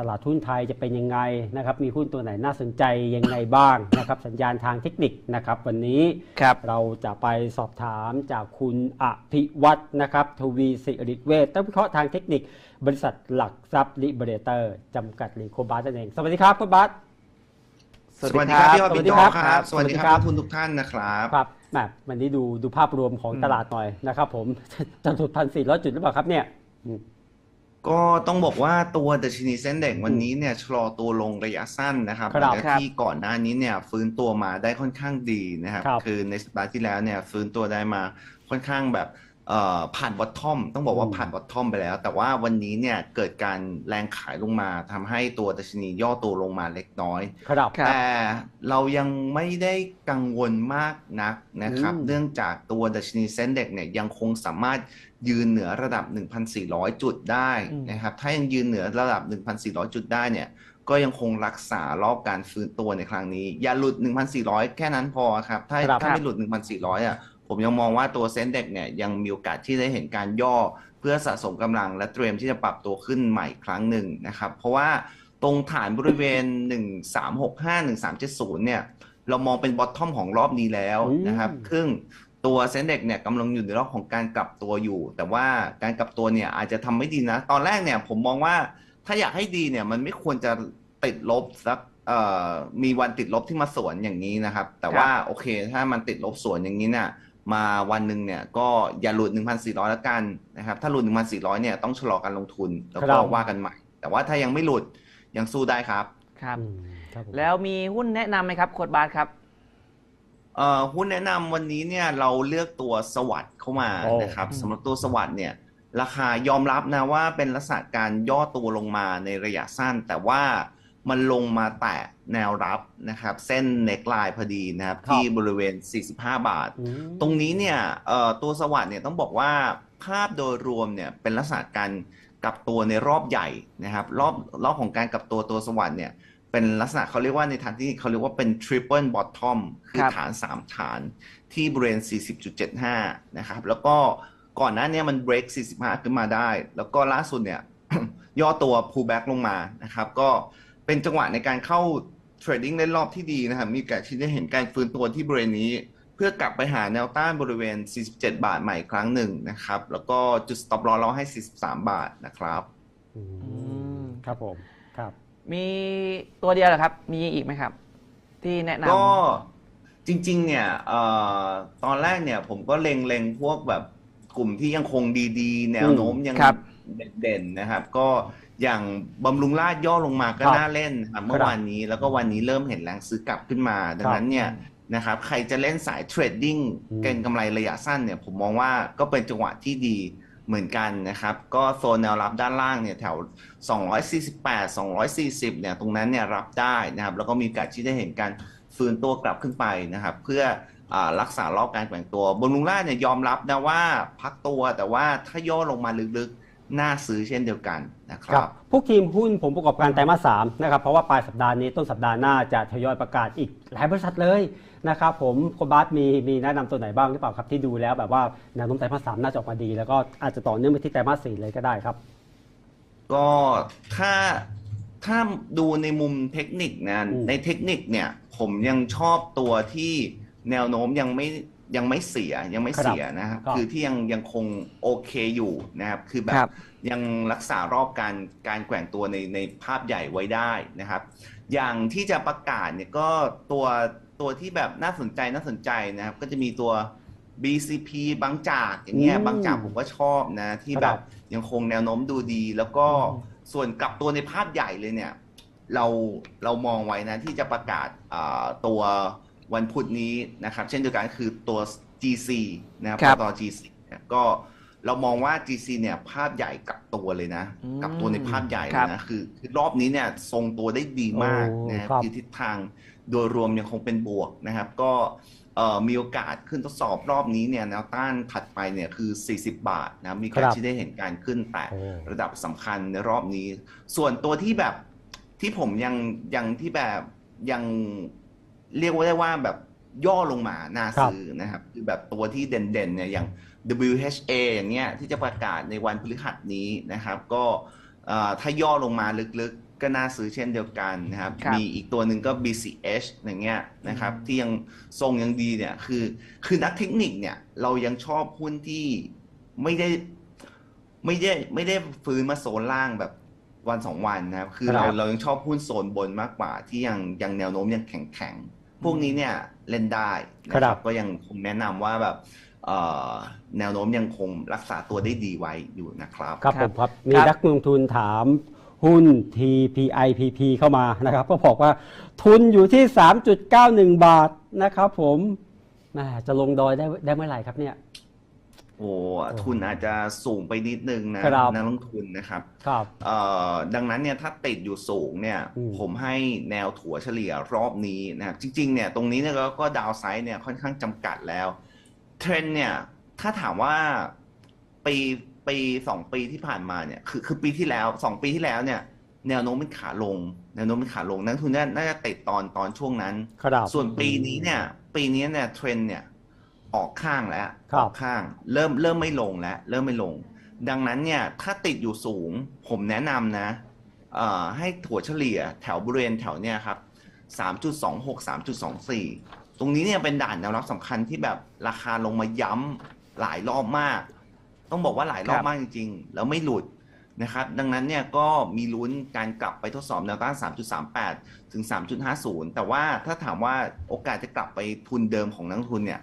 ตลาดหุ้นไทยจะเป็นยังไงนะครับ มีหุ้นตัวไหนน่าสนใจยังไงบ้างนะครับ สัญญาณทางเทคนิคนะครับ วันนี้ครับเราจะไปสอบถามจากคุณอภิวัฒน์นะครับทวีสิริเวชนักวิเคราะห์ทางเทคนิค บริษัทหลักทรัพย์ลิเบเรเตอร์จำกัดหรือโคบาสนั่นเอง สวัสดีครับคุณบาสสวัส สวัสดีดีคครัรับบพี่ออสวับิสดีโจครับครับ สวัสดีสวัสดีคครัรับบนักทุนทุกท่านนะครับครับแหมวันนี้ดูดูภาพรวมของตลาดหน่อยนะครับ ผมจะสุดพันสี่ร้อยจุดหรือเปล่าครับเนี่ยอืม ก็ต้องบอกว่าตัวดัชนีเซ็นเด็กวันนี้เนี่ยชะลอตัวลงระยะสั้นนะครับครับหลังจากที่ก่อนหน้านี้เนี่ยฟื้นตัวมาได้ค่อนข้างดีนะครับครับคือในสัปดาห์ที่แล้วเนี่ยฟื้นตัวได้มาค่อนข้างแบบเอ่อ ผ่านบอททอมต้องบอกว่าอืมผ่านบอททอมไปแล้ว แต่ว่าวันนี้เนี่ยเกิดการแรงขายลงมาทำให้ตัวดัชนีย่อตัวลงมาเล็กน้อยครับครับแต่เรายังไม่ได้กังวลมากนักนะครับอืมเนื่องจากตัวดัชนีเซ็นเด็กเนี่ยยังคงสามารถยืนเหนือระดับ 1,400 จุดได้อืมนะครับ ถ้ายังยืนเหนือระดับ 1,400 จุดได้เนี่ยก็ยังคงรักษารอบการฟื้นตัวในครั้งนี้ อย่าหลุด 1,400 แค่นั้นพอครับ ถ้าครับถ้าไม่หลุด 1,400อะ ผมยังมองว่าตัวเซ็นเด็กเนี่ยยังมีโอกาสที่ได้เห็นการย่อเพื่อสะสมกำลังและเตรียมที่จะปรับตัวขึ้นใหม่อีกครั้งหนึ่งนะครับ เพราะว่าตรงฐานบริเวณ 1365 1370 เนี่ย เรามองเป็นบอททอมของรอบนี้แล้วนะครับอืมซึ่งตัวเซ็นเด็กเนี่ยกำลังอยู่ในรอบของการกลับตัวอยู่ แต่ว่าการกลับตัวเนี่ยอาจจะทำไม่ดีนะ ตอนแรกเนี่ยผมมองว่าถ้าอยากให้ดีเนี่ยมันไม่ควรจะติดลบสักเอ่อมีวันติดลบที่มาสวนอย่างนี้นะครับ แต่ว่าโอเคถ้ามันติดลบสวนอย่างนี้เนี่ย มาวันหนึ่งเนี่ยก็อย่าหลุด 1,400 แล้วกันนะครับ ถ้าหลุด 1,400 เนี่ยต้องชะลอการลงทุน แล้วคก็รับว่ากันใหม่ แต่ว่าถ้ายังไม่หลุดยังสู้ได้ครับ ครับอืมครับผมแล้วมีหุ้นแนะนำไหมครับโคดบาสครับเอ่อหุ้นแนะนำวันนี้เนี่ยเราเลือกตัวสวัสด์เข้ามาโอ้นะครับอืมสำหรับตัวสวัสด์เนี่ยราคายอมรับนะว่าเป็นลักษณะการย่อตัวลงมาในระยะสั้น แต่ว่า มันลงมาแตะแนวรับนะครับ เส้นเน็กไลน์พอดีนะครับครับที่บริเวณ 45 บาทอืมตรงนี้เนี่ยเอ่อตัวสวัสด์เนี่ยต้องบอกว่าภาพโดยรวมเนี่ยเป็นลักษณะการกลับตัวในรอบใหญ่นะครับ รอบรอบของการกลับตัวตัวสวัสด์เนี่ยเป็นลักษณะเขาเรียกว่าในทางที่เขาเรียกว่าเป็น triple bottom คือครับฐาน 3 ฐานที่บริเวณ 40.75 นะครับ แล้วก็ก่อนหน้าเนี้มัน break 45 ขึ้นมาได้ แล้วก็ล่าสุดเนี่ยย่อตัว pullback ลงมานะครับ ก็ เป็นจังหวะในการเข้าเทรดดิ้งเล่นรอบที่ดีนะครับ มีโอกาสที่จะเห็นการฟื้นตัวที่บริเวณนี้ เพื่อกลับไปหาแนวต้านบริเวณ 47 บาทใหม่อีกครั้งหนึ่งนะครับ แล้วก็จุด stop loss เราให้ 43 บาทนะครับอืมมครับผมครับ มีตัวเดียวเหรอครับ มีอีกไหมครับ ที่แนะนำก็จริง ๆ เนี่ยเอ่อตอนแรกเนี่ยผมก็เล็งๆพวกแบบกลุ่มที่ยังคงดีๆ แนวโน้มยังครับเด่นๆนะครับ ก็ อย่างบำรุงราชย่อลงมาก็ครับน่าเล่นนะครับเมื่อวานนี้แล้วก็วันนี้เริ่มเห็นแรงซื้อกลับขึ้นมา ดังนั้นเนี่ยนะครับใครจะเล่นสายเทรดดิ้งอืมเก็งกำไรระยะสั้นเนี่ยผมมองว่าก็เป็นจังหวะที่ดีเหมือนกันนะครับ ก็โซนแนวรับด้านล่างเนี่ยแถว 248 240 เนี่ยตรงนั้นเนี่ยรับได้นะครับ แล้วก็มีโอกาสที่ได้เห็นการฟื้นตัวกลับขึ้นไปนะครับ เพื่ออารักษารอบการแกว่งตัวบนลุงล่าเนี่ยยอมรับนะว่าพักตัวแต่ว่าถ้าย่อลงมาลึกๆ น่าซื้อเช่นเดียวกัน นะคครัรับบพวกทีมหุ้นผมประกอบการไตรมาสสามนะครับเพราะว่าปลายสัปดาห์นี้ต้นสัปดาห์หน้าจะทยอยประกาศอีกหลายบริษัทเลยนะครับผมคุณบาสมีมีแนะนำตัวไหนบ้างหรือเปล่าครับที่ดูแล้วแบบว่าแนวโน้มไตรมาสสามน่าจะออกมาดี แล้วก็อาจจะต่อเนื่องไปที่ไตรมาสสี่เลยก็ได้ครับ ก็ถ้าถ้าดูในมุมเทคนิคนะอืมในเทคนิคเนี่ยผมยังชอบตัวที่แนวโน้มยังไม่ยังไม่เสียยังไม่เสียนะครับครับคือที่ยังยังคงโอเคอยู่นะครับคือแบครับบ ยังรักษารอบการการแกว่งตัวในในภาพใหญ่ไว้ได้นะครับ อย่างที่จะประกาศเนี่ยก็ตัวตัวที่แบบน่าสนใจน่าสนใจนะครับ ก็จะมีตัว BCP บางจากอย่างเงี้ยอืมบางจากผมก็ชอบนะ ที่ครับแบบยังคงแนวโน้มดูดี แล้วก็อืมส่วนกลับตัวในภาพใหญ่เลยเนี่ย เราเรามองไว้นะที่จะประกาศอ่าตัววันพุธนี้นะครับ เช่นเดียวกันก็คือตัว GC นะครับครับตัว GC เนี่ยก็ เรามองว่า GC เนี่ยภาพใหญ่กลับตัวเลยนะอืมกลับตัวในภาพใหญ่เลครัยบนะคือคือรอบนี้เนี่ยทรงตัวได้ดีมากโอ้นะครับครับคือทิศทางโดยรวมยังคงเป็นบวกนะครับ ก็เอ่อมีโอกาสขึ้นทดสอบรอบนี้เนี่ยแนวต้านถัดไปเนี่ยคือ 40 บาทนะมีโอกาสครับที่ได้เห็นการขึ้นแตะโอ้ระดับสำคัญในรอบนี้ ส่วนตัวที่แบบที่ผมยังยังที่แบบยังเรียกว่าได้ว่าแบบย่อลงมาน่าซื้อนะครับ คือแบบตัวที่เด่นๆเนี่ยอย่าง WHA อย่างเงี้ยที่จะประกาศในวันพฤหัสนี้นะครับ ก็เอ่อถ้าย่อลงมาลึกๆ ก็น่าซื้อเช่นเดียวกันนะครับครับ มีอีกตัวหนึ่งก็ BCH อย่างเงี้ยนะครับที่ยังทรงยังดีเนี่ยคือคือนักเทคนิคเนี่ยเรายังชอบหุ้นที่ไม่ได้ไม่ได้ไม่ได้ฟื้นมาโซนล่างแบบวันสองวันนะครับ คือเราครับเรายังชอบหุ้นโซนบนมากกว่าที่ยังยังแนวโน้มยังแข็งแข็งๆพวกนี้เนี่ยเล่นได้นะคครัรับบก็ยังคงแนะนำว่าแบบเอ่อ แนวโน้มยังคงรักษาตัวได้ดีไว้อยู่นะครับ ครับคผรับมครับ มีครับนักลงทุนถามหุ้น TPIPP เข้ามานะครับ ก็บอกว่าทุนอยู่ที่ 3.91 บาทนะครับผมแหม่จะลงดอยได้ได้เมื่อไหร่ครับเนี่ยโอ้ทุนอาจจะสูงไปนิดนึงนะครับนักลงทุนนะครับครับเอ่อดังนั้นเนี่ยถ้าติดอยู่สูงเนี่ยอืมผมให้แนวถั่วเฉลี่ยรอบนี้นะครับจริงๆเนี่ยตรงนี้เนี่ยก็ก็ดาวไซด์เนี่ยค่อนข้างจำกัดแล้ว เทรนด์เนี่ย ถ้าถามว่าปีปีสองปีที่ผ่านมาเนี่ย คือคือปีที่แล้วสองปีที่แล้วเนี่ย แนวโน้มเป็นขาลง แนวโน้มเป็นขาลงนักลงทุนน่าน่าจะติดตอนตอนช่วงนั้นครับส่วนปีนี้เนี่ย ปีนี้เนี่ยเทรนด์เนี่ยออกข้างแล้วครับออกข้าง เริ่มเริ่มไม่ลงแล้ว เริ่มไม่ลง ดังนั้นเนี่ยถ้าติดอยู่สูง ผมแนะนำนะเอ่อให้ถั่วเฉลี่ยแถวบริเวณแถวเนี่ยครับ3.26 3.24 ตรงนี้เนี่ยเป็นด่านแนวรับสำคัญที่แบบราคาลงมาย้ำหลายรอบมาก ต้องบอกว่าหลายรอบครับมากจริงๆ แล้วไม่หลุดนะครับ ดังนั้นเนี่ยก็มีลุ้นการกลับไปทดสอบแนวต้าน3.38 ถึง 3.50 แต่ว่าถ้าถามว่าโอกาสจะกลับไปทุนเดิมของนักลงทุนเนี่ย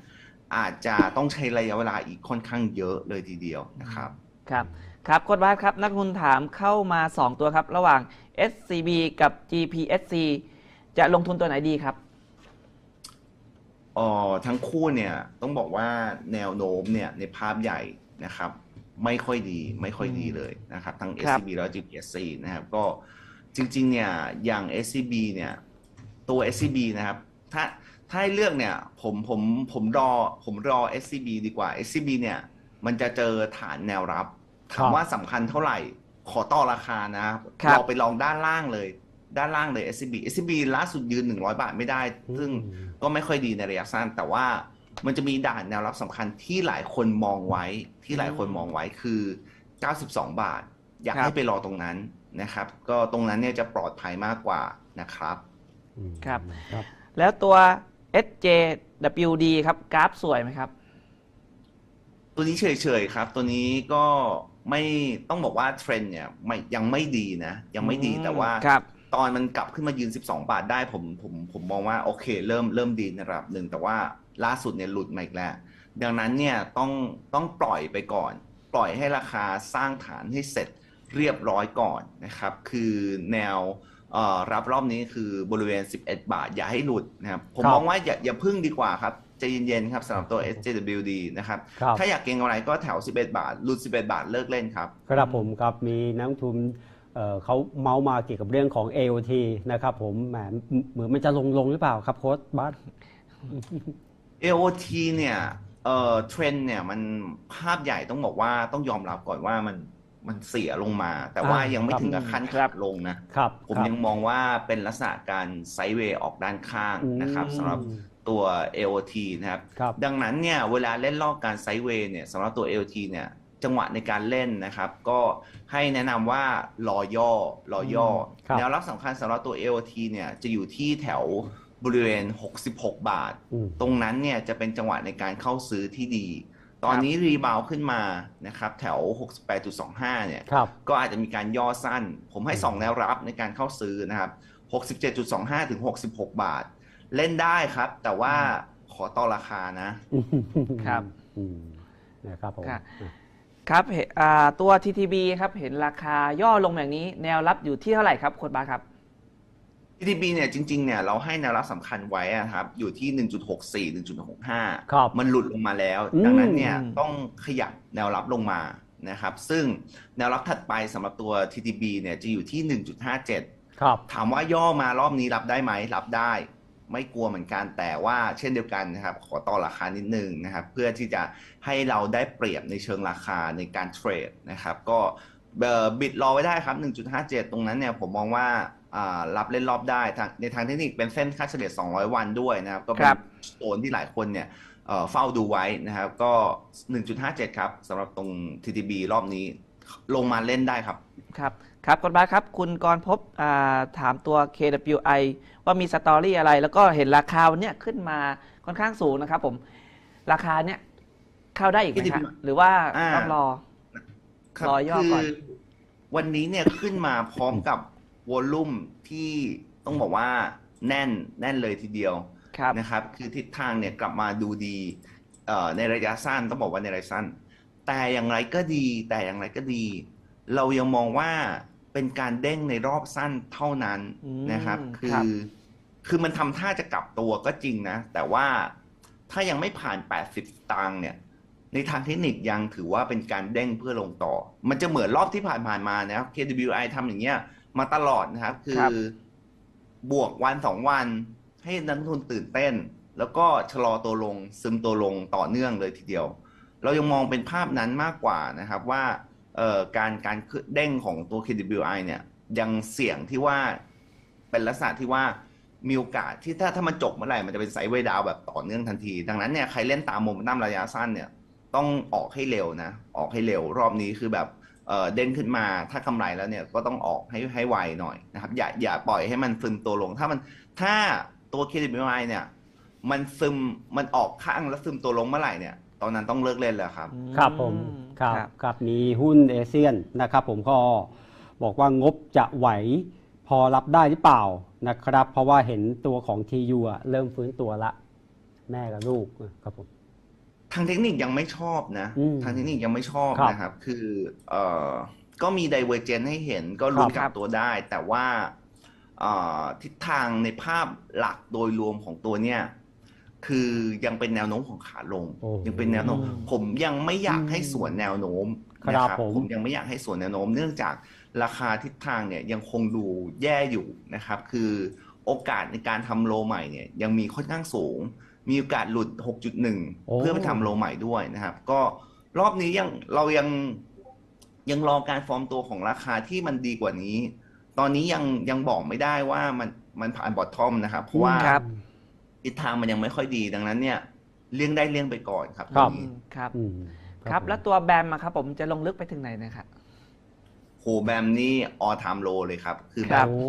อาจจะต้องใช้ระยะเวลาอีกค่อนข้างเยอะเลยทีเดียวนะครับ ครับ ครับโค้ดบาสครับ นักลงทุนถามเข้ามา 2 ตัวครับ ระหว่าง SCB กับ GPSC จะลงทุนตัวไหนดีครับ เอ่อทั้งคู่เนี่ยต้องบอกว่าแนวโน้มเนี่ยในภาพใหญ่นะครับ ไม่ค่อยดีไม่ค่อยดีเลยนะครับ ทั้ง ครับ SCB แล้ว GPSC นะครับ ก็จริงๆเนี่ยอย่าง SCB เนี่ยตัว SCB นะครับ ถ้าถ้าให้เลือกเนี่ยผมผมผมรอผมรอ SCB ดีกว่า SCB เนี่ยมันจะเจอฐานแนวรับ ถามว่าสำคัญเท่าไหร่ขอต่อราคานะครับเราไปลองด้านล่างเลย ด้านล่างเลย SCB SCB ล่าสุดยืน 100 บาทไม่ได้ ซึ่งก็ไม่ค่อยดีในระยะสั้น แต่ว่ามันจะมีด่านแนวรับสำคัญที่หลายคนมองไว้ ที่หลายคนมองไว้คือ 92 บาท อยากครับให้ไปรอตรงนั้นนะครับ ก็ตรงนั้นเนี่ยจะปลอดภัยมากกว่านะครับอืมครับครับ แล้วตัว SJWD ครับกราฟสวยไหมครับ ตัวนี้เฉยๆครับ ตัวนี้ก็ไม่ต้องบอกว่าเทรนด์เนี่ยไม่ยังไม่ดีนะ ยังไม่ดีอืมแต่ว่าครับ ตอนมันกลับขึ้นมายืน 12 บาทได้ผมผมผมมองว่าโอเค เริ่มเริ่มดีในระดับหนึ่งแต่ว่าล่าสุดเนี่ยหลุดมาอีกแล้ว ดังนั้นเนี่ยต้องต้องปล่อยไปก่อน ปล่อยให้ราคาสร้างฐานให้เสร็จเรียบร้อยก่อนนะครับ คือแนวเอ่อรับรอบนี้คือบริเวณ 11 บาท อย่าให้หลุดนะครับผมครับมองว่าอย่าอย่าพึ่งดีกว่าครับใจเย็นๆครับสำหรับตัว SJWD นะครับครับ ถ้าอยากเก็งกำไรก็แถว 11 บาท หลุด 11 บาทเลิกเล่นครับ ครับผมครับมีนักลงทุน เอ่อเขาเมาส์มาเกี่ยวกับเรื่องของ AOT นะครับผมแหมเหมือนมันจะลงลงหรือเปล่าครับโค้ชบัส AOT เนี่ยเอ่อเทรนด์เนี่ยมันภาพใหญ่ต้องบอกว่าต้องยอมรับก่อนว่ามันมันเสียลงมา แต่ว่าอ่ายัยังไม่ครับถึงกับขั้นครัขาบดลงนะครับผมครับยังมองว่าเป็นลักษณะการไซด์เวย์ออกด้านข้างนะครับอืมสำหรับตัว AOT นะครับครับ ดังนั้นเนี่ยเวลาเล่นรอบการไซด์เวย์เนี่ยสำหรับตัว AOT เนี่ย จังหวะในการเล่นนะครับ ก็ให้แนะนำว่ารอย่อรอย่อครับแนวรับสำคัญสำหรับตัว AOT เนี่ยจะอยู่ที่แถวบริเวณ 66 บาทอืมตรงนั้นเนี่ยจะเป็นจังหวะในการเข้าซื้อที่ดี ตอนนี้รีบาวขึ้นมานะครับแถว 68.25 เนี่ยครับก็อาจจะมีการย่อสั้น ผมให้อืม2แนวรับในการเข้าซื้อนะครับ 67.25 ถึง 66 บาท เล่นได้ครับ แต่ว่าขอต่อราคานะครับอืมนะครับผม ครับครับเห็นอ่าตัว TTB ครับเห็นราคาย่อลงแบบนี้แนวรับอยู่ที่เท่าไหร่ครับโค้ดบาสครับ TTB เนี่ยจริงๆเนี่ยเราให้แนวรับสำคัญไว้อะครับอยู่ที่ 1.64 1.65ครับมันหลุดลงมาแล้วอืมดังนั้นเนี่ยต้องขยับแนวรับลงมานะครับ ซึ่งแนวรับถัดไปสำหรับตัว TTB เนี่ยจะอยู่ที่ 1.57ครับถามว่าย่อมารอบนี้รับได้ไหมรับได้ ไม่กลัวเหมือนกันแต่ว่าเช่นเดียวกันนะครับ ขอต่อราคานิดนึงนะครับ เพื่อที่จะให้เราได้เปรียบในเชิงราคาในการเทรดนะครับ ก็เอ่อบิดรอไว้ได้ครับ 1.57 ตรงนั้นเนี่ยผมมองว่าอ่ารับเล่นรอบได้ทางในทางเทคนิคเป็นเส้นค่าเฉลี่ย 200 วันด้วยนะครับ ก็เป็คนรับโซนที่หลายคนเนี่ยเอ่อเฝ้าดูไว้นะครับ ก็ 1.57 ครับสำหรับตรง TTB รอบนี้ ลงมาเล่นได้ครับ ครับ ครับกดบาสครับ คุณกรณ์พบอ่าถามตัว KWI ว่ามีสตอรี่อะไร แล้วก็เห็นราคาวันเนี้ยขึ้นมาค่อนข้างสูงนะครับผม ราคาเนี้ยเข้าได้อีกไหมครับ KWI หรือว่าอ่าต้องรอครับรอย่อคืก่อน วันนี้เนี่ยขึ้นมาพร้อมกับวอลลุ่มที่ต้องบอกว่าแน่นแน่นเลยทีเดียวครับนะครับ คือทิศทางเนี่ยกลับมาดูดีเอ่อในระยะสั้นต้องบอกว่าในระยะสั้น แต่อย่างไรก็ดี แต่อย่างไรก็ดี เรายังมองว่าเป็นการเด้งในรอบสั้นเท่านั้นอืมนะครับ คืครัอบคือมันทำท่าจะกลับตัวก็จริงนะ แต่ว่าถ้ายังไม่ผ่าน 80สตางค์เนี่ย ในทางเทคนิคยังถือว่าเป็นการเด้งเพื่อลงต่อ มันจะเหมือนรอบที่ผ่านๆมานะครับ KWI ทำอย่างเงี้ยมาตลอดนะครับ คืครัอบบวกวันสองวันให้นักลงทุนตื่นเต้น แล้วก็ชะลอตัวลงซึมตัวลงต่อเนื่องเลยทีเดียว เรายังมองเป็นภาพนั้นมากกว่านะครับว่าการการเด้งของตัว KWI เนี่ยยังเสี่ยงที่ว่าเป็นลักษณะที่ว่ามีโอกาสที่ถ้าถ้ามันจบเมื่อไหร่มันจะเป็นไซด์เวย์ดาวแบบต่อเนื่องทันที ดังนั้นเนี่ยใครเล่นตามโมเมนตัมระยะสั้นเนี่ยต้องออกให้เร็วนะ ออกให้เร็วรอบนี้คือแบบเด้งขึ้นมาถ้ากำไรแล้วเนี่ยก็ต้องออกให้ให้ไวหน่อยนะครับ อย่าอย่าปล่อยให้มันซึมตัวลง ถ้ามันถ้าตัว KWI เนี่ยมันซึมมันออกข้างแล้วซึมตัวลงเมื่อไหร่เนี่ย ตอนนั้นต้องเลิกเล่นแล้วครับ ครับผมอืครับครับ ครับมีหุ้นเอเชียนนะครับ ผมก็บอกว่างบจะไหวพอรับได้หรือเปล่านะครับ เพราะว่าเห็นตัวของ TU อะเริ่มฟื้นตัวละ แม่กับลูกครับผม ทางเทคนิคยังไม่ชอบนะ อืมทางเทคนิคยังไม่ชอบครับนะครับ คือเอ่อก็มี divergence ให้เห็นก็ลุ้นคกรัลับบ ตัวได้ แต่ว่าเอ่อทิศทางในภาพหลักโดยรวมของตัวเนี่ย คือยังเป็นแนวโน้มของขาลงโอ้ยังเป็นแนวโน้มอืมผมยังไม่อยากให้สวนแนวโน้มครับนะครับผมผมยังไม่อยากให้สวนแนวโน้ม เนื่องจากราคาทิศทางเนี่ยยังคงดูแย่อยู่นะครับ คือโอกาสในการทำโลใหม่เนี่ยยังมีค่อนข้างสูง มีโอกาสหลุดโอ้6.1 เพื่อไปทำโลใหม่ด้วยนะครับ ก็รอบนี้ยังเรายังยังรอการฟอร์มตัวของราคาที่มันดีกว่านี้ ตอนนี้ยังยังบอกไม่ได้ว่ามันมันผ่านบอททอมนะครับเพราะว่าครับ ทิศทางมันยังไม่ค่อยดีดังนั้นเนี่ยเลี่ยงได้เลี่ยงไปก่อนครับครัตบรงนี้ครับ อืมครับผมแล้วตัวแบมอะครับ ผมจะลงลึกไปถึงไหนนะครับ โหแบมนี่ออทามโลเลยครับ คือคแบรับ บโอ้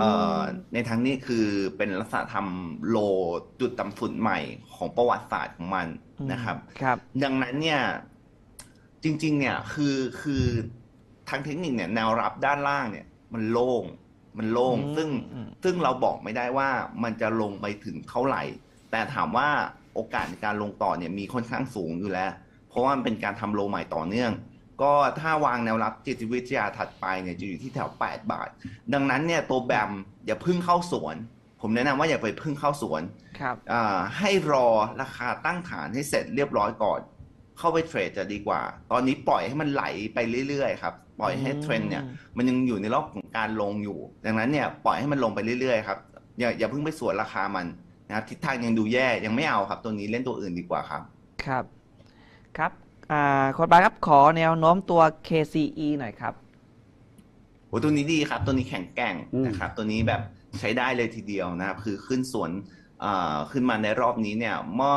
เอ่อในทางนี้คือเป็นลักษณะทำโลจุดต่ำสุดใหม่ของประวัติศาสตร์ของมันนะครับ ครับ ดังนั้นเนี่ยจริงๆเนี่ยคือคือทางเทคนิคเนี่ยแนวรับด้านล่างเนี่ยมันโล่ง มันโล่งอืมซึ่งอืมซึ่งเราบอกไม่ได้ว่ามันจะลงไปถึงเท่าไหร่ แต่ถามว่าโอกาสในการลงต่อเนี่ยมีค่อนข้างสูงอยู่แล้ว เพราะว่ามันเป็นการทำโลใหม่ต่อเนื่อง ก็ถ้าวางแนวรับจิตวิทยาถัดไปเนี่ยจะอยู่ที่แถว 8 บาท ดังนั้นเนี่ยตัวแบมอย่าเพึ่งเข้าสวน ผมแนะนำว่าอย่าไปเพึ่งเข้าสวนครับอ่าให้รอราคาตั้งฐานให้เสร็จเรียบร้อยก่อน เข้าไปเทรดจะดีกว่า ตอนนี้ปล่อยให้มันไหลไปเรื่อยๆครับ ปล่อยให้เทรนด์เนี่ยมันยังอยู่ในรอบของการลงอยู่ ดังนั้นเนี่ยปล่อยให้มันลงไปเรื่อยๆครับอย่าอย่าเพิ่งไปสวนราคามันนะครับทิศทางยังดูแย่ยังไม่เอาครับตัวนี้เล่นตัวอื่นดีกว่าครับ ครับครับอ่าโค้ดบาสครับขอแนวโน้มตัว KCE หน่อยครับโหตัวนี้ดีครับตัวนี้แข็งแกร่งอืมนะครับตัวนี้แบบใช้ได้เลยทีเดียวนะครับคือขึ้นสวนเอ่อขึ้นมาในรอบนี้เนี่ยเมื่อ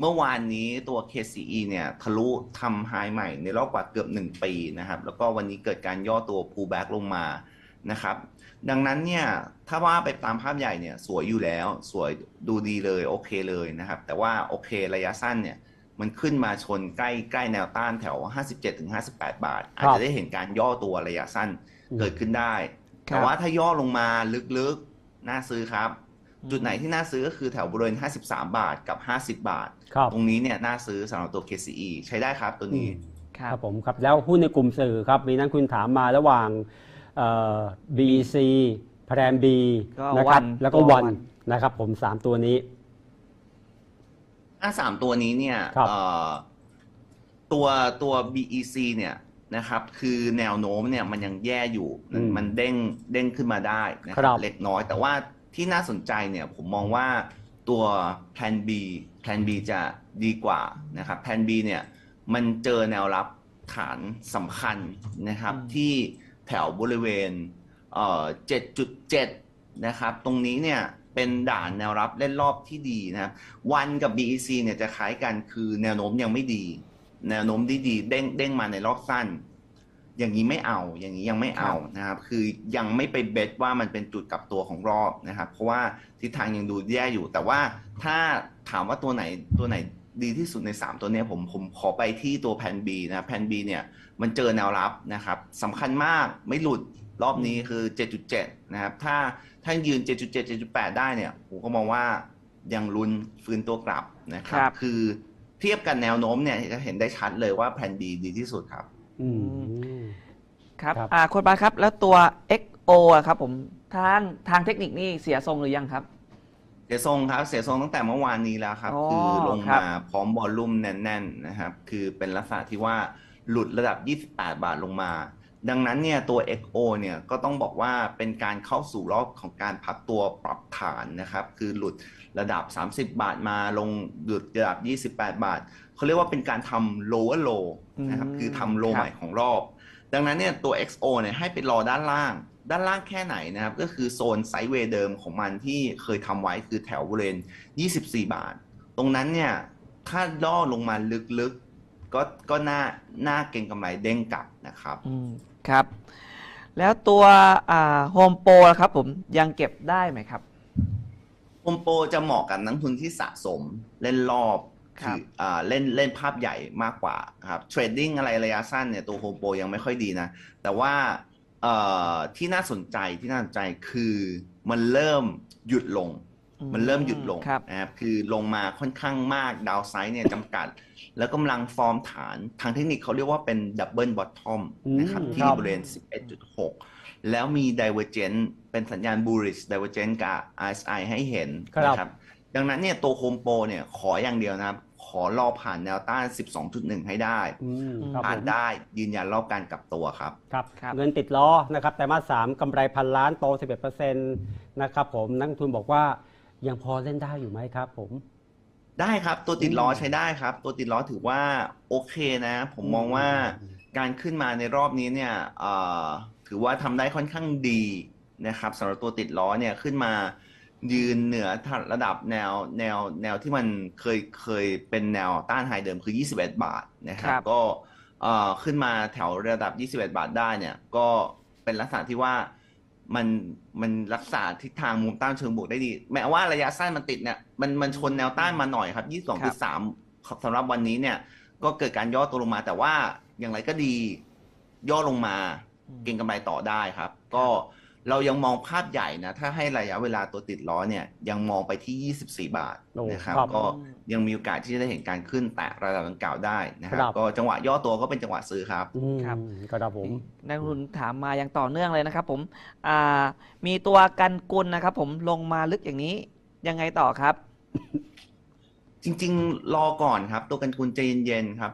เมื่อวานนี้ตัว KCE เนี่ยทะลุทำไฮใหม่ในรอบกว่าเกือบ 1 ปีนะครับ แล้วก็วันนี้เกิดการย่อตัว pullback ลงมานะครับ ดังนั้นเนี่ยถ้าว่าไปตามภาพใหญ่เนี่ยสวยอยู่แล้ว สวยดูดีเลยโอเคเลยนะครับ แต่ว่าโอเคระยะสั้นเนี่ยมันขึ้นมาชนใกล้ใกล้แนวต้านแถว 57-58 บาท อาจจะได้เห็นการย่อตัวระยะสั้นเกิดขึ้นได้ครับแต่ว่าถ้าย่อลงมาลึกๆ น่าซื้อครับอืม จุดไหนที่น่าซื้อก็คือแถวบริเวณ 53 บาทกับ 50 บาทครับตรงนี้เนี่ยน่าซื้อสำหรับตัว KCE ใช้ได้ครับตัวนี้ ครัครับบผมครับ แล้วหุ้นในกลุ่มสื่อครับ มีนักคุณถามมาระหว่างเอ่อ BC แพรม B ก็นะครับวันแล้วก็ตัววันวันนะครับผมสามตัวนี้ถ้าสามตัวนี้เนี่ยครับเอ่อตัวตัว BEC เนี่ยนะครับคือแนวโน้มเนี่ยมันยังแย่อยู่อืมมันเด้งเด้งขึ้นมาได้นะคครัรับบเล็กน้อยแต่ว่า ที่น่าสนใจเนี่ยผมมองว่าตัวแพลน B แพลน B จะดีกว่านะครับแพลน B เนี่ยมันเจอแนวรับฐานสำคัญนะครับอืมที่แถวบริเวณเอ่อ7.7 นะครับ ตรงนี้เนี่ยเป็นด่านแนวรับเล่นรอบที่ดีนะครับวันกับ BEC เนี่ยจะคล้ายกันคือแนวโน้มยังไม่ดี แนวโน้มที่ดีเด้งเด้งมาในรอบสั้น อย่างนี้ไม่เอา อย่างนี้ยังไม่เอานะครับ คือยังไม่ไปเบสว่ามันเป็นจุดกลับตัวของรอบนะครับ เพราะว่าทิศทางยังดูแย่อยู่ แต่ว่าถ้าถามว่าตัวไหนตัวไหนดีที่สุดใน 3 ตัวเนี้ยผมผมขอไปที่ตัวแผน B นะแผน B เนี่ยมันเจอแนวรับนะครับสำคัญมากไม่หลุดรอบนี้คือ 7.7 นะครับ ถ้าถ้ายืน 7.7 7.8 ได้เนี่ยผมก็มองว่ายังลุ้นฟื้นตัวกลับนะครัครับบคือเทียบกันแนวโน้มเนี่ยจะเห็นได้ชัดเลยว่าแผน B ดีที่สุดครับ อืม ครับครับ อ่าโค้ดบาสครับ แล้วตัว XO อะครับผมทางทางเทคนิคนี่เสียทรงหรือยังครับ เสียทรงครับ เสียทรงตั้งแต่เมื่อวานนี้แล้วครับ อ๋อคือลงครับ มาพร้อมบอลลุ่มแน่นๆนะครับ คือเป็นลักษณะที่ว่าหลุดระดับ 28 บาทลงมา ดังนั้นเนี่ยตัว XO เนี่ยก็ต้องบอกว่าเป็นการเข้าสู่รอบของการพักตัวปรับฐานนะครับ คือหลุดระดับ 30 บาทมาลงหลุดระดับ 28 บาท เขาเรียกว่าเป็นการทำ lower low นะครับ อืมคือทำ low ครับ ใหม่ของรอบ ดังนั้นเนี่ยตัว XO เนี่ยให้ไปรอด้านล่าง ด้านล่างแค่ไหนนะครับ ก็คือโซนไซด์เวย์เดิมของมันที่เคยทำไว้คือแถวบริเวณ 24 บาท ตรงนั้นเนี่ยถ้าล่อลงมาลึกๆ ก็ก็น่าน่าเก็งกำไรเด้งกลับนะครับ อืมครับ แล้วตัวอ่าโฮมโปรล่ะครับผมยังเก็บได้ไหมครับโฮมโปรจะเหมาะกับนักทุนที่สะสมเล่นรอบ ครับอ่าเล่นเล่นภาพใหญ่มากกว่าครับเทรดดิ้งอะไรระยะสั้นเนี่ยตัวโฮมโปรยังไม่ค่อยดีนะ แต่ว่าเอ่อที่น่าสนใจที่น่าสนใจคือมันเริ่มหยุดลง มันเริ่มหยุดลงครับนะครับคือลงมาค่อนข้างมากดาวไซด์เนี่ยจำกัด แล้วกำลังฟอร์มฐานทางเทคนิคเขาเรียกว่าเป็นดับเบิลบอททอมอืมนะครับคที่รับบริเวณ 11.6 แล้วมี Divergent เป็นสัญญาณ bullish Divergent กับ RSI ให้เห็นครับนะครับ ดังนั้นเนี่ยตัวโฮมโปรเนี่ยขออย่างเดียวนะครับ ขอรอผ่านแนวต้าน 12.1 ให้ได้อืมครับผ่านผมได้ยืนยันรอบการกลับตัวครับครับครับเงินติดล้อนะครับแต่มาสสามกำไรพันล้านโต 11%นะครับผมนักลงทุนบอกว่ายังพอเล่นได้อยู่ไหมครับผมได้ครับ ตัวติดล้ออืมใช้ได้ครับ ตัวติดล้อถือว่าโอเคนะ ผมมองว่าอืมการขึ้นมาในรอบนี้เนี่ยเอ่อถือว่าทำได้ค่อนข้างดีนะครับสำหรับตัวติดล้อเนี่ยขึ้นมา ยืนเหนือระดับแนวแนวแนวที่มันเคยเคยเป็นแนวต้านไฮเดิมคือ 21 บาทนะครับครับก็เอ่อขึ้นมาแถวระดับ 21 บาทได้เนี่ย ก็เป็นลักษณะที่ว่ามันมันรักษาทิศทางมุมต้านเชิงบวกได้ดี แม้ว่าระยะสั้นมันติดเนี่ยมันมันชนแนวต้านมาหน่อยครับ 22.3สำหรับวันนี้เนี่ย ก็เกิดการย่อตัวลงมา แต่ว่าอย่างไรก็ดีย่อลงมาอืมเก็งกำไรต่อได้ครับ ก็ เรายังมองภาพใหญ่นะ ถ้าให้ระยะเวลาตัวติดล้อเนี่ยยังมองไปที่ 24 บาทโอ้นะครับครับ ก็ยังมีโอกาสที่จะได้เห็นการขึ้นแตะระดับดังกล่าวได้นะครับครับก็จังหวะย่อตัวก็เป็นจังหวะซื้อครับอืมครับครับผมนักลงทุนถามมาอย่างต่อเนื่องเลยนะครับผมอ่ามีตัวกันกุลนะครับ ผมลงมาลึกอย่างนี้ยังไงต่อครับ จริง ๆ รอก่อนครับ ตัวกันกุลใจเย็นๆครับ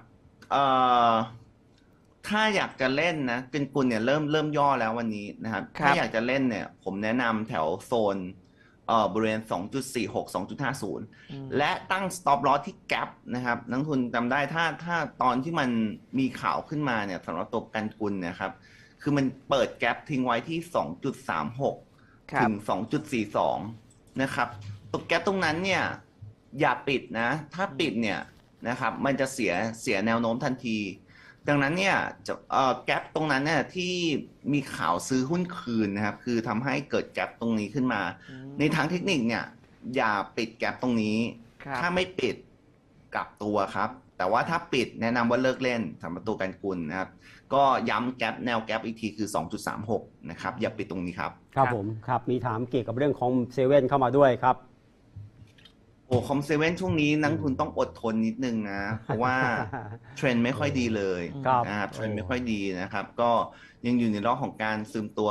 เอ่อ ถ้าอยากจะเล่นนะกันกุลเนี่ยเริ่มเริ่มย่อแล้ววันนี้นะครับ ครับ ถ้าอยากจะเล่นเนี่ย ผมแนะนำแถวโซนเอ่อบริเวณ 2.46 2.50 อืม และตั้ง stop loss ที่ gap นะครับนักทุนจำได้ถ้าถ้าตอนที่มันมีข่าวขึ้นมาเนี่ยสำหรับตัวกันกุลเนะครับ คือมันเปิด gap ทิ้งไว้ที่ 2.36 ครับถึง2.42 นะครับตรงแก๊ปตรงนั้นเนี่ย อย่าปิดนะ ถ้าปิดเนี่ยนะครับ มันจะเสียเสียแนวโน้มทันที ดังนั้นเนี่ยจะเอ่อแก๊ปตรงนั้นเนี่ยที่มีข่าวซื้อหุ้นคืนนะครับ คือทำให้เกิดแก๊ปตรงนี้ขึ้นมาอืมในทางเทคนิคเนี่ย อย่าปิดแก๊ปตรงนี้ครับถ้าไม่ปิดกลับตัวครับ แต่ว่าถ้าปิดแนะนำว่าเลิกเล่นสำหรับตัวกันกุลนะครับ ก็ย้ำแก๊ปแนวแก๊ปอีกทีคือ 2.36 นะครับ อย่าปิดตรงนี้ครับครับ ครับผมครับมีถามเกี่ยวกับเรื่องของเซเว่นเข้ามาด้วยครับ โอ้คอมเซเว่นช่วงนี้นักทุนต้องอดทนนิดนึงนะ เพราะว่าเทรนด์ไม่ค่อยดีเลยครับนะครับเทรนด์ไม่ค่อยดีนะครับ ก็ยังอยู่ในรอบของการซึมตัว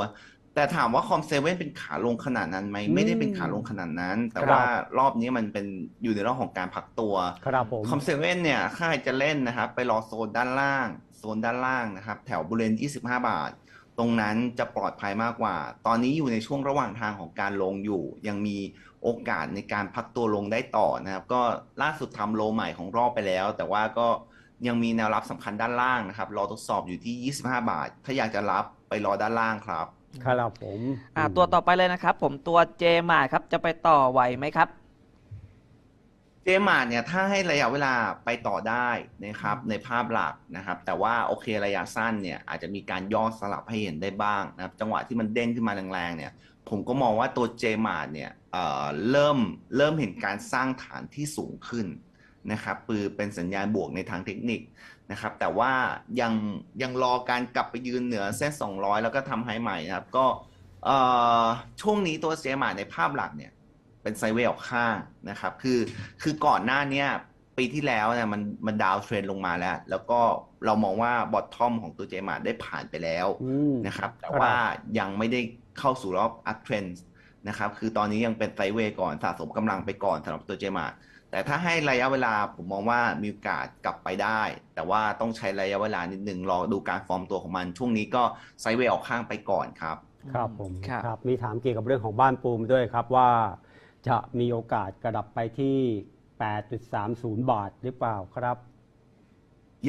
แต่ถามว่าคอมเซเว่นเป็นขาลงขนาดนั้นไหมไม่ได้เป็นขาลงขนาดนั้น แต่ครับว่ารอบนี้มันเป็นอยู่ในรอบของการพักตัวครับผมคอมเซเว่นเนี่ยถ้าใครจะเล่นนะครับ ไปรอโซนด้านล่าง โซนด้านล่างนะครับ แถวบริเวณ25 บาทตรงนั้นจะปลอดภัยมากกว่า ตอนนี้อยู่ในช่วงระหว่างทางของการลงอยู่ ยังมี โอกาสในการพักตัวลงได้ต่อนะครับ ก็ล่าสุดทำโลใหม่ของรอบไปแล้ว แต่ว่าก็ยังมีแนวรับสำคัญด้านล่างนะครับ รอทดสอบอยู่ที่ 25 บาท ถ้าอยากจะรับไปรอด้านล่างครับครับผมอ่าตัวต่อไปเลยนะครับ ผมตัวเจมาครับจะไปต่อไหวไหมครับ เจมาร์เนี่ยถ้าให้ระยะเวลาไปต่อได้นะครับในภาพหลักนะครับ แต่ว่าโอเคระยะสั้นเนี่ยอาจจะมีการย่อสลับให้เห็นได้บ้างนะครับ จังหวะที่มันเด้งขึ้นมาแรงๆเนี่ย ผมก็มองว่าตัวเจมาร์เนี่ยเอ่อเริ่มเริ่มเห็นการสร้างฐานที่สูงขึ้นนะครับคือเป็นสัญญาณบวกในทางเทคนิคนะครับ แต่ว่ายังยังรอการกลับไปยืนเหนือเส้น200 แล้วก็ทำไฮใหม่นะครับ ก็เอ่อช่วงนี้ตัวเจมาร์ในภาพหลักเนี่ย เป็นไซด์เวย์ออกข้างนะครับ คือคือก่อนหน้าเนี้ยปีที่แล้วเนี่ยมันมันดาวเทรนลงมาแล้ว แล้วก็เรามองว่าบอททอมของตัวเจมาได้ผ่านไปแล้วอืมนะครับ แต่ครับว่ายังไม่ได้เข้าสู่รอบอัพเทรนนะครับ คือตอนนี้ยังเป็นไซด์เวย์ก่อนสะสมกำลังไปก่อนสำหรับตัวเจมาแต่ถ้าให้ระยะเวลาผมมองว่ามีโอกาสกลับไปได้ แต่ว่าต้องใช้ระยะเวลานิดนึงรอดูการฟอร์มตัวของมัน ช่วงนี้ก็ไซด์เวย์ออกข้างไปก่อนครับ ครับผมครับครับมีถามเกี่ยวกับเรื่องของบ้านปูมด้วยครับว่า จะมีโอกาสกระดับไปที่ 8.30 บาทหรือเปล่าครับ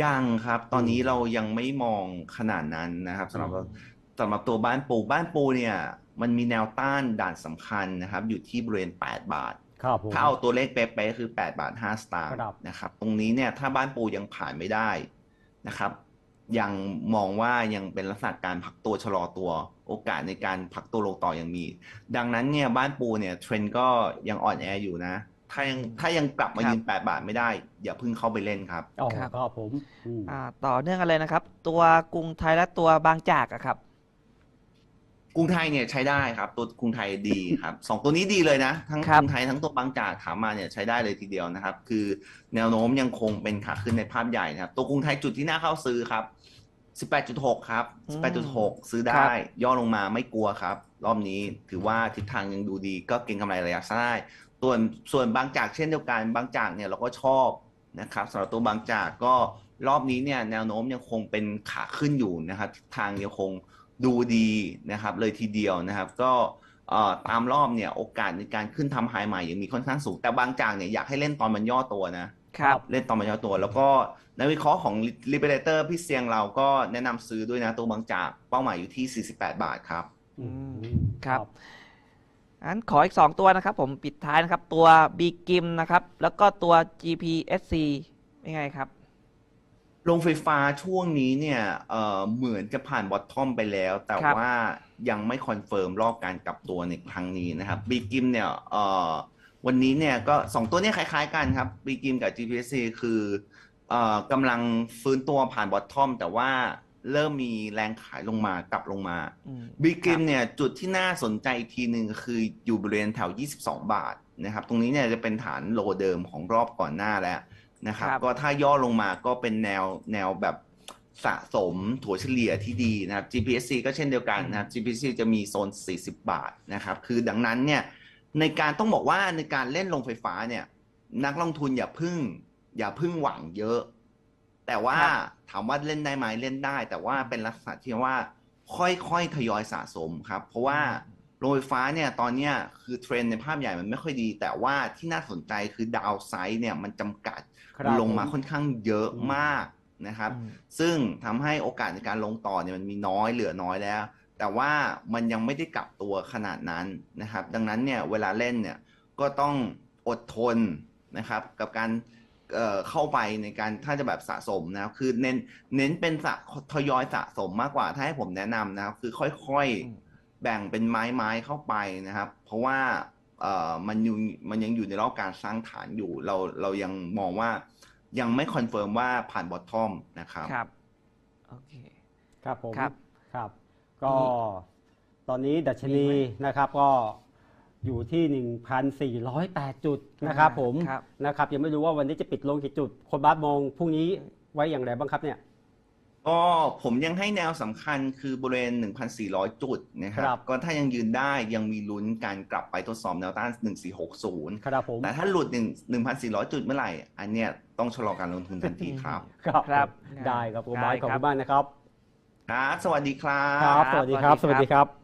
ยังครับ ตอนนี้เรายังไม่มองขนาดนั้นนะครับสำหรับอืมสำหรับตัวบ้านปูบ้านปูเนี่ย มันมีแนวต้านด่านสำคัญนะครับ อยู่ที่บริเวณ 8 บาทครับผมถ้าเอาตัวเลขเป๊ะๆคือ8บาท5สตางค์ครับนะครับ ตรงนี้เนี่ยถ้าบ้านปูยังผ่านไม่ได้นะครับ ยังมองว่ายังเป็นลักษณะการพักตัวชะลอตัวโอกาสในการพักตัวลงต่อยังมี ดังนั้นเนี่ยบ้านปูเนี่ยเทรนด์ก็ยังอ่อนแออยู่นะ ถ้ายังถ้ายังกลับมายืน 8 บาทไม่ได้ อย่าเพิ่งเข้าไปเล่นครับอ๋อครับครับผมอืมอ่าต่อเนื่องกันเลยนะครับ ตัวกรุงไทยและตัวบางจากอะครับก รุงไทยเนี่ยใช้ได้ครับ ตัวกรุงไทยดีครับสองตัวนี้ดีเลยนะ ทั้งครักบรุงไทยทั้งตัวบางจากถามมาเนี่ยใช้ได้เลยทีเดียวนะครับ คือแนวโน้มยังคงเป็นขาขึ้นในภาพใหญ่นะครับ ตัวกรุงไทยจุดที่น่าเข้าซื้อครับ18.6ครับ18.6ซื้อได้ ย่อลงมาไม่กลัวครับ รอบนี้ถือว่าทิศทางยังดูดี ก็เก็งกำไรระยะสั้นได้ส่วนส่วนบางจากเช่นเดียวกันบางจากเนี่ยเราก็ชอบนะครับสำหรับตัวบางจากก็รอบนี้เนี่ยแนวโน้มยังคงเป็นขาขึ้นอยู่นะครับทิศทางยังคง ดูดีนะครับเลยทีเดียวนะครับ ก็เอ่อตามรอบเนี่ยโอกาสในการขึ้นทำไฮใหม่ยังมีค่อนข้างสูง แต่บางจากเนี่ยอยากให้เล่นตอนมันย่อตัวนะครับเล่นตอนมันย่อตัว แล้วก็ในวิเคราะห์ของ Liberator พี่เซียงเราก็แนะนำซื้อด้วยนะตัวบางจากเป้าหมายอยู่ที่ 48 บาทครับอืมครับงั้นขออีก 2 ตัวนะครับ ผมปิดท้ายนะครับ ตัว b ีกิมนะครับ แล้วก็ตัว GPSC เป็นไงครับ โรงไฟฟ้าช่วงนี้เนี่ยเอ่อเหมือนจะผ่านบอททอมไปแล้ว แต่ครับ ว่ายังไม่คอนเฟิร์มรอบการกลับตัวในครั้งนี้นะครับบีกิมเนี่ยเอ่อวันนี้เนี่ยก็สองตัวเนี้คล้ายๆกันครับบีกิมกับ GPC คือเอ่อกำลังฟื้นตัวผ่านบอททอม แต่ว่าเริ่มมีแรงขายลงมากลับลงมา อืมบีกิมครับเนี่ยจุดที่น่าสนใจอีกทีหนึ่งคืออยู่บริเวณแถว 22 บาทนะครับ ตรงนี้เนี่ยจะเป็นฐานโลเดิมของรอบก่อนหน้าแล้ว นะครับครับก็ถ้าย่อลงมาก็เป็นแนวแนวแบบสะสมถั่วเฉลี่ยที่ดีนะครับ GPSC ก็เช่นเดียวกันนะครับ GPSC จะมีโซน 40 บาทนะครับ คือดังนั้นเนี่ยในการต้องบอกว่าในการเล่นลงไฟฟ้าเนี่ย นักลงทุนอย่าพึ่ง อย่าพึ่งหวังเยอะ แต่ว่าครับถามว่าเล่นได้ไหมเล่นได้ แต่ว่าเป็นลักษณะที่ว่าค่อยๆทยอยสะสมครับ เพราะว่า โรงไฟฟ้าเนี่ยตอนเนี้ยคือเทรนด์ในภาพใหญ่มันไม่ค่อยดี แต่ว่าที่น่าสนใจคือดาวไซด์เนี่ยมันจำกัดครับลงมาผมค่อนข้างเยอะอืมมากนะครับอืมซึ่งทำให้โอกาสในการลงต่อเนี่ยมันมีน้อยเหลือน้อยแล้ว แต่ว่ามันยังไม่ได้กลับตัวขนาดนั้นนะครับ ดังนั้นเนี่ยเวลาเล่นเนี่ยก็ต้องอดทนนะครับกับการเอ่อเข้าไปในการถ้าจะแบบสะสมนะครับคือเน้นเน้นเป็นสะทยอยสะสมมากกว่าถ้าให้ผมแนะนำนะครับคือค่อยอืมๆ แบ่งเป็นไม้ไม้ๆเข้าไปนะครับ เพราะว่าเอ่อมันอยู่มันยังอยู่ในรอบการสร้างฐานอยู่ เราเรายังมองว่ายังไม่คอนเฟิร์มว่าผ่านบอททอมนะครับครับโอเคครับผมครับครับ ก็มีตอนนี้ดัชนีนะครับก็อยู่ที่ 1,408 จุดนะครับผมครับนะครับยังไม่รู้ว่าวันนี้จะปิดลงกี่จุด คนบ้านมองพรุ่งนี้ไว้อย่างไรบ้างครับเนี่ย ก็ผมยังให้แนวสำคัญคือบริเวณ 1,400 จุดนะครัครับบก็ถ้ายังยืนได้ยังมีลุ้นการกลับไปทดสอบแนวต้าน 1460 ครับผม แต่ถ้าหลุด1 1,400 จุดเมื่อไหร่ อันเนี้ยต้องชะลอการลงทุนทันทีครับ ครับครับ ได้ครับผมได้บายขอบครัคุบณบ้านนะครับ ครับ สวัสดีครับ ครับ สวัสดีครับสสวัวัสสดีดีคครัรับบ